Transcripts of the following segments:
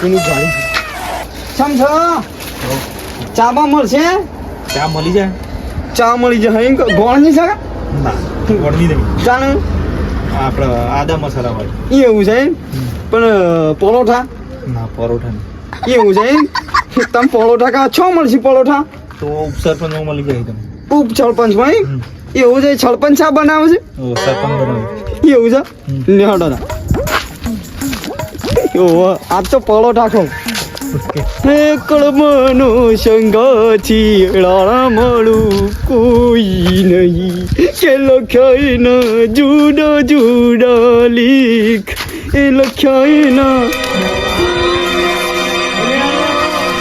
પેલું ગાડી છો. ચાબા મળશે? ચા મળી જાય. ચા મળી જાય. એમ ગોળ નહીં શકે ના વળવી નહીં ચાને? આપણે આદા મસાલા વાળી. એવું છે પણ પરોઠા? ના પરોઠા નહીં. એવું છે તમે પરોઠા કા છો મળશે પરોઠા? તો ઉપસરપંચ મળી જાય તમે ઉપ સરપંચમાં એમ? એવું છે સરપંચ શા બનાવે છે? સરપંચ એવું છે? હમ. લેહડો ના ઓહો આજ તો પરોઠા ખાઉં હે કળમનો સંગાથી રાણા મળું કોઈ નહીં કે લખાય ના જુદા જુદા લીખ એ લખાય ના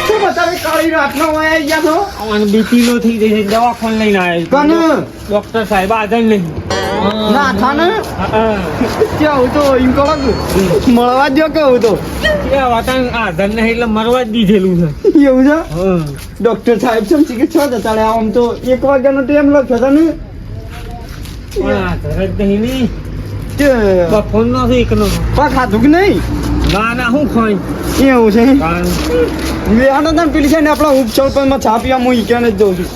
શું બતાવે કાળી રાતનો વાયા ગયા છો અને બીપી નો થઈ જશે દવાખાને લઈને આવ્યો કને ડોક્ટર સાહેબ હાજર નહીં ના થાને? ક્યાં તો એમ કહો કે મળવા જ કેવું તો? હાજર નહીં એટલે મરવા જ દીધેલું છે. એવું છે? ડોક્ટર સાહેબ છે ચિકિત્સા જતા તારે આમ તો એક વાગ્યાનો ટાઈમ લખ્યો હતો ને? હાજર જ નહીં ની. કે? નો ખાધું નહીં? ના ના હું ખાઈ એવું છે? લેવાનો તને પેલી છે ને આપણા ઉપ સરપંચમાં છાપિયા હું ઈક્યાને જ જઉં છું.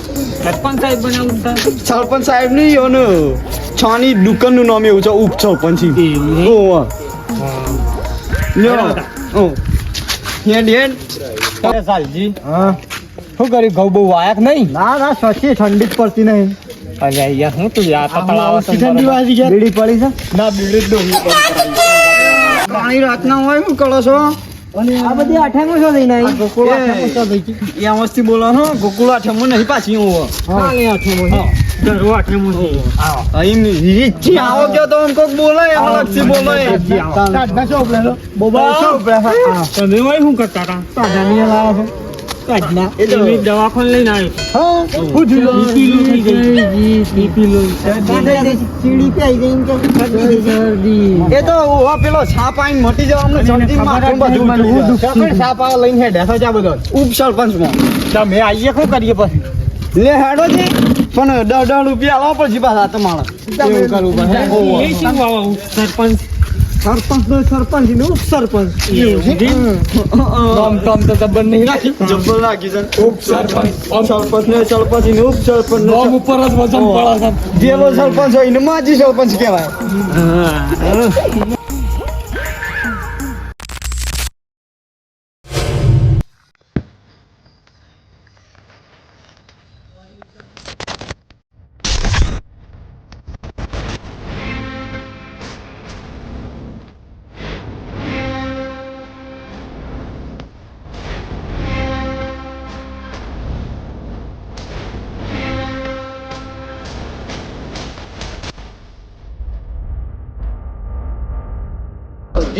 સરપંચ સાહેબ બનાવું સરપંચ સાહેબની અને છાની દુકાનનું નામ એવું છે ઉપ સરપંચ. એવું છે? ઓવા હા. લ્યો. ઓ. હેડ હેડ. સાલજી. હા. શું કર્યું? ઘઉં બહુ વાયક નહીં? ના ના સચી ઠંડી જ પડતી નહીં. અરે યાર હું તું યાર તો તળાવ ઠંડી વાજી ગયા બીડી પડી છે? ના બીડી પાણી રાતના હોય હું કરો છો? આ બધી આઠામાં શું લઈને આવી? ગોકુળ આઠમો શું થઈ એ વસ્તી બોલો ગોકુળ આઠમો નહીં પાછી હું આવો કયો તો એમ કોક બોલો બોલો. તમે શું કરતા હતા? દવાખાને લઈને આવ્યો એ તો પેલો મટી જવા અમને જલ્દી માથું બધું. ઉઠ્યું. ઉપ સરપંચમાં. તમે આવીએ શું કરીએ પછી? લે હેડો જી. પણ દસ દસ રૂપિયા આલવા પડશે પાછા તમારે. એવું કરવું સરપંચ? સરપંચ નો સરપંચ ને ઉપ સરપંચ નામ તમ તો તબન નહીં. રાખી જબ્બર રાખી છે. ઉપ સરપંચ સરપંચ ને સરપંચ ને ઉપ સરપંચ ને નામ ઉપર જ વજન પડે છે. જેવો સરપંચ હોય ને માજી સરપંચ કહેવાય.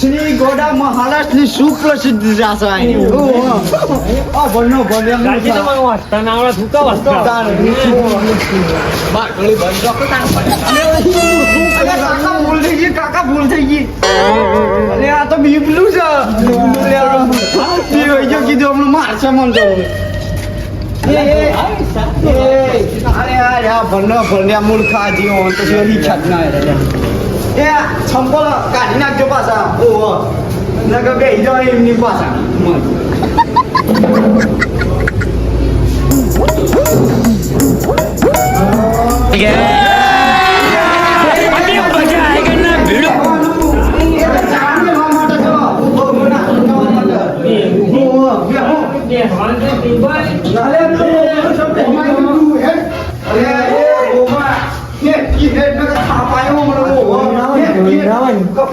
શ્રી ગોડા મહારાષ્ટ્રની સુપ્રસિદ્ધ જાસાઈ આ ભણનો ભણ્યા ગાજી તમારું વાંચતા ના આવડે કાકા ભૂલ થઈ ગઈ કાકા ભૂલ થઈ ગઈ. અરે આ તો બીબલું છે. બીબલું આ. હોય કીધું હમણાં મારશે મને તો. અરે આ ભણનો ભણ્યા મૂર્ખા જીવો તો એ છંપલ કાઢી નાખજો પાછા ઓહો નકર બે જાવ એમની પાછા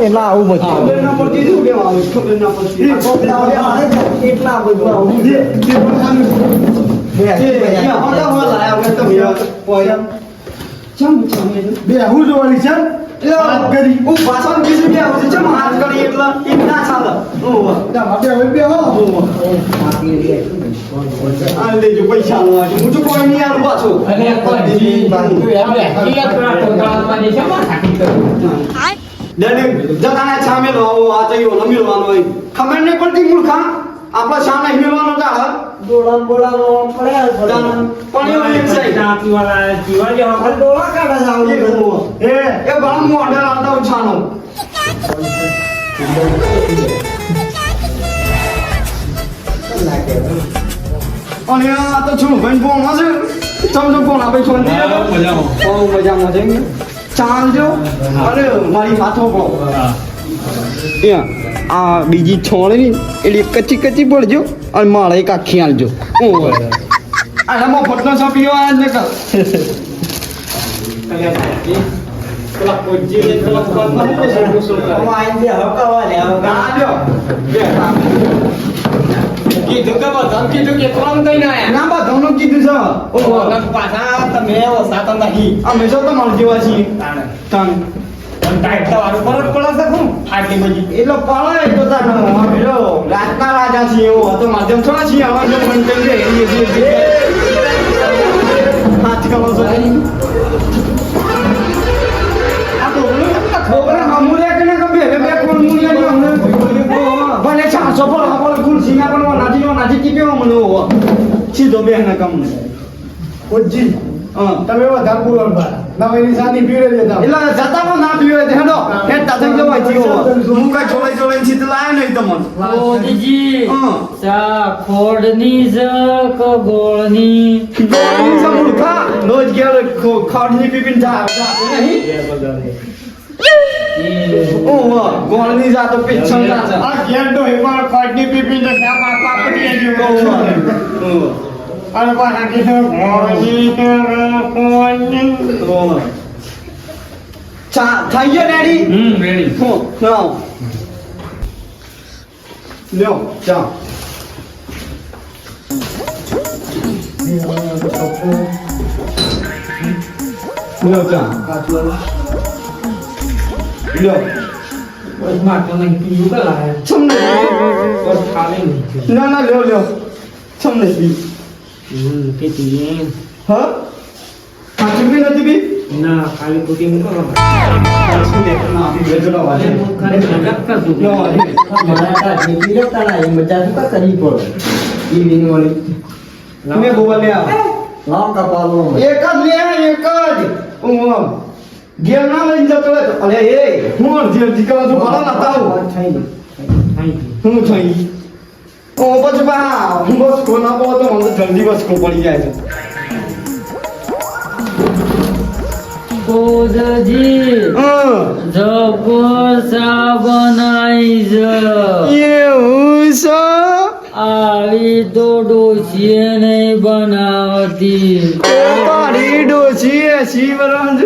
ચમ આવું બધું. એટલે ચાલે ઓહો બે હો આ લેજો પૈસા છે. હું તો કોઈ નહીં આલું પાછું ડેડી જતાને છામે લો આ તો યો લમી લો હોય. ખબર નહીં પડતી મૂર્ખા આપણા શા નહીં મેળવાનો તાળ ડોળા બોળા પડે પણ એવું એક સાઈડ ડોળા કાઢા જાવ એ એ બળ મોઢે આવતા ઉછાનો અને આ તો છું ભાઈ કોણ હશે સમજો કોણ આપે છો. મજામાં. મજામાં છે ચાલજો. અને મારી હાથો પડો આ બીજી છોડની એટલે કચી કચી પડજો અને માળે એક આખી આલજો. ઓહો અરે મો ફટનો છો પીવા આજ ને કર પેલા કોજી ને કે બધા કીધું કે કોણ કઈ ના ના બા ધોનું કીધું છે ઓહો પાછા તમે તો નહીં અમે તો તમારા જેવા છીએ. તન પણ ટાઈટ તો વારું પર જ છે આટલી એટલો પાળે તો રાજના રાજા એવો હતો માધ્યમ થોડા છીએ આવા જો મન કરી દે એ જે હાથ કરો છો ભલે ચારસો સફળ સફળ ગુણ ના પણ નાજી નાજી કીપ્યો મને હો સીધો બે ના કામ હા. તમે વધારે બોલો નવાની સાની પીડે દેતા એટલે જતા પણ ના પીવે છે હેડો. હેડતા થઈ જવાય જીવો હું કઈ ચોળાઈ ચોળાઈ સીધ લાયા નહીં તમને. મોદીજી હા. ખોડની જ કે ગોળની ગોળની છે મૂર્ખા. રોજ ઘેર ખો- ખાડની જા- નહીં. ઓહો, ગોળની જાતો પેચ્છણ જાશે. આ ઘેર તો હિમાલ પીપી ને સાપ આ પાપડી ઓહો, ઓહો, અને પાછા કીધું ભોળી કોની? ઓહો. ચા થઈ ગયો ડેડી? હમ રેડી. હો, લાવો. લ્યો ચા. લ્યો ચા. લ્યો બસ તો નહીં પીવું કે લાગે છમ ને બસ ખાલી નહીં ના ના લ્યો લ્યો છમ ને પી હમ કે પીએ હા સાચું બી નથી બી ના ખાલી ખોટી મૂકો સાચું ને ના પીવે તો ના વાજે ખાલી મજાક કરતું નો વાજે મારા કાઢની પીડે તારા એ મજા શું કા કરી પડે ઈવિંગ વાળી તમે બોવા લે આવ લાવ કપાલો એક જ લે આ, એક જ આમ ઘેર ના લઈને જતો હોય તો અરે એ હું અડધી કલાક તો ભલા ના તાવ. થઈ થઈ. હું થઈ. ઓ બસ બા હું બસ કો ના પાવ તો મને જલ્દી બસ કો પડી જાય છે. ગોદજી જપો જબર ચા બનાવી જ. એવું છે આવી તો ડોસીએ એસી વર્ષ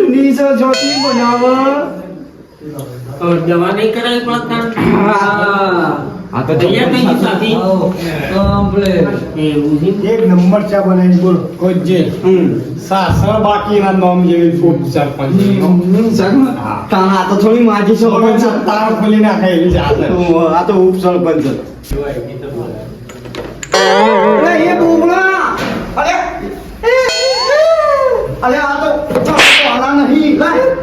આ તો થોડી માજી અરે આ તો વાલા નહીં લે ઓમ લે ઓ અરે બુબલા લે લે ગુસ્સેની શરમની આવી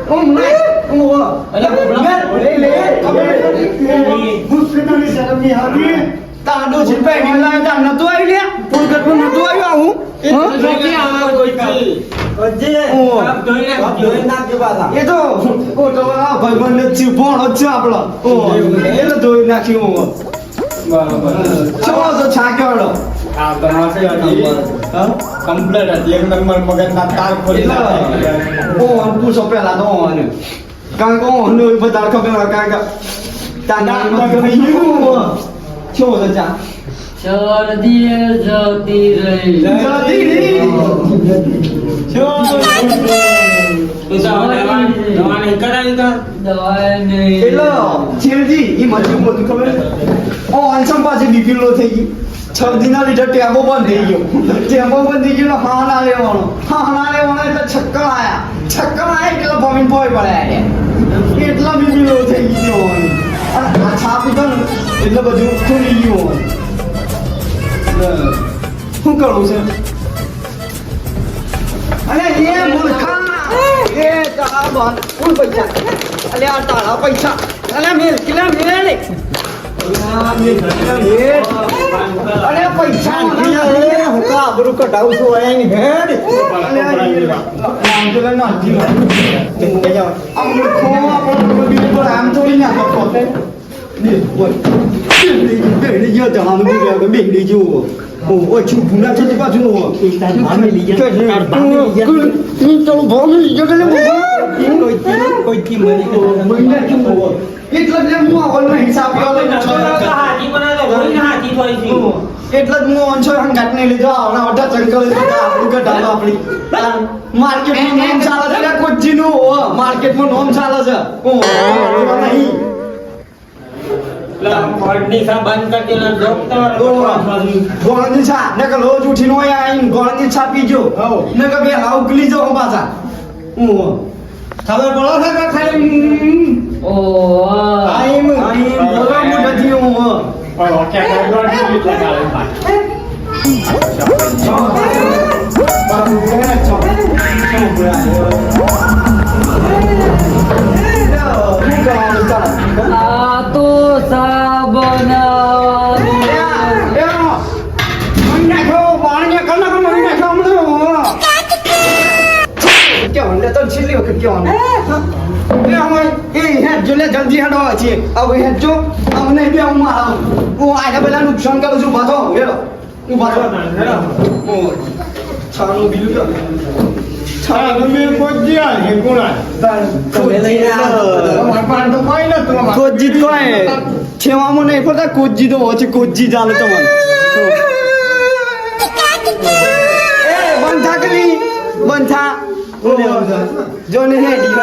તાડો છે પેડી લાય તા નતો આવી લે ફૂલ કટ નતો આવ્યો આવું એ તો ભાઈબંધ જ છે ભણો જ છે આપણો ઓ એટલે ધોઈ નાખ્યું ચલો તો છાક્યો આ તમારે હા કમ્પ્લેટ હતી એક નંબર મગજના તાર ખોલી નાખે. પેલા તો ઓને કારણ કે ઓને બધા ખબર કારણ કે તાના છો તો ચા શરદી જતી રહી. જતી રહી. મજુ બધું ખબર ઓ અનસમ પાછી બીપી થઈ ગઈ. છરદી ના લીધે ટેબો બંધ થઈ ગયો. ટેબો બંધ ગયો હા ના લેવાનો. હા ના લેવાનો એટલે છક્કર આયા. છક્કર આયા એટલે ભમીને ભોય પડ્યા એટલા લો થઈ હોવાની અને આ છાપ ગયું શું કરવું છે? અને એ મૂર્ખા! એ તારા બંધ પૈસા. આ તારા પૈસા. અલે મેલ, કિલા મેલ. અરે પૈસા હુકા આબરૂ કઢાવું છું અહીંયા ની હેડ આમ તો થોડી ના બેડી ગયો તો આમ બી ગયો. બેડી જેવો ઓ છું ભૂલા થતી પાછું હો એટલે જ હું આવવાનો હિસાબ ને સી એટલે જ હું ઓનસો હંગાત ને લીધો આવના અઢા ચંકલ આપણું ગઢાલો આપણી. માર્કેટમાં નોમ ચાલે છે એટલે કોચીનું હો માર્કેટમાં નોમ ચાલે છે. ઓ નહીં ગોળની છા ને રોજ ઉઠીને હોય આઈને ગોળની છા પીજો. ને કે બે હાવ ઉકલી જાઓ પાછા. હું ખબર પડો છે ખાલી? ઓ આઈમ આઈમ. બોલો મુઠથી હું આ જલ્દી હેડો છે. હવે હેડજો અમને બે હું મારા હું આને પેલા નુકસાન કરું છું. બાધો હેડો હું બાધો છાનું બિલ છાનું. બિલ કોજી તો છેવામાં નહીં પડતા કોજી તો છે કોજી ચાલે તમારે. બંધા કરી બંધા જો ને હેડી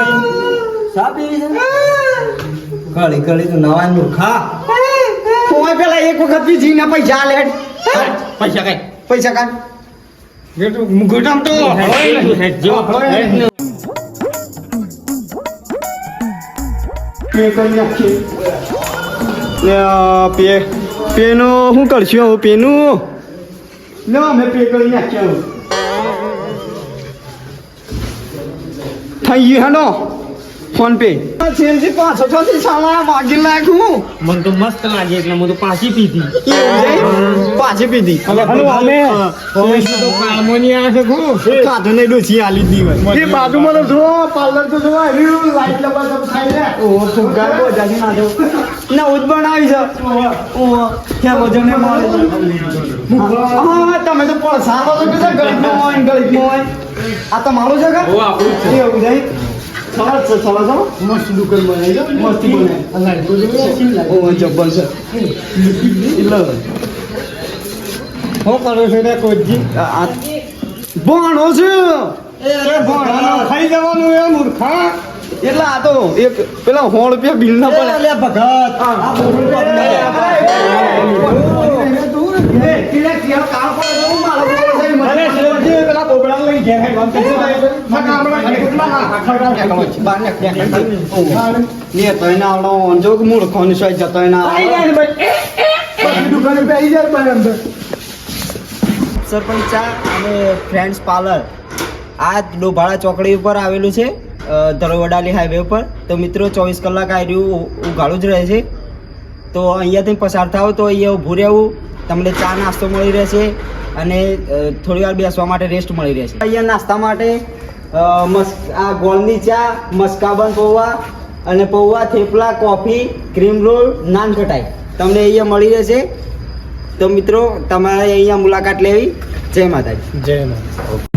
કળી કળી તો નવા ખા તું પેલા એક વખત બી જીના પૈસા લે પૈસા કઈ પૈસા કાઢ. ગોટામ તો. પે પેનું શું કરશું હવે પેનું? પે કરી નાખ્યા થઈ ગયું હેનો ફોન પે છેલ્લી પાંચસો છો થી સાલા માગી નાખું મને તો મસ્ત લાગે એટલે હું તો પાછી પીધી. પાછી પીધી. ખાધું ને ડોસી આલી દી હોય એ બાજુમાં તો જો પાર્લર તો જો એની લાઈટ લબા તો ખાઈ લે. ઓ ફુગ્ગા બો જાની ના દો ના ઉદ બનાવી છે. ઓ કે વજને મારે હા તમે તો પણ સારો તો કે ગળિતમાં હોય ને ગળિતમાં હોય. આ તમારું છે કે? ઓ આપણું છે. એવું જાય સરસ છે સરસ હો મસ્ત દુકાન બનાવી છે મસ્ત બનાવી ઓ જબ્બર છે એટલે કરો છો કોજી ભણો છે એ ભણાનો ખાઈ જવાનું એ મૂર્ખા એટલે આ તો એક પેલા સો રૂપિયા બિલ ના પડે ભગત અરે છે. આ ગામડા ખેતમાં ના સરપંચ ચા અને ફ્રેન્ડ્સ પાર્લર આ ડોભાળા ચોકડી ઉપર આવેલું છે ધરોવડાલી હાઈવે ઉપર. તો મિત્રો, ચોવીસ કલાક આ રહ્યું ઉઘાડું જ રહે છે. તો અહીંયાથી પસાર થાવ તો અહીંયા ઊભું રહેવું. તમને ચા નાસ્તો મળી રહેશે અને થોડી વાર બેસવા માટે રેસ્ટ મળી રહેશે. અહીંયા નાસ્તા માટે મસ્ક આ ગોળની ચા મસ્કાબન પૌવા અને pauva, thepla, coffee, cream roll, nankhatai તમને અહીંયા મળી રહેશે. તો મિત્રો, તમારે અહીંયા મુલાકાત લેવી. જય માતાજી. જય માતા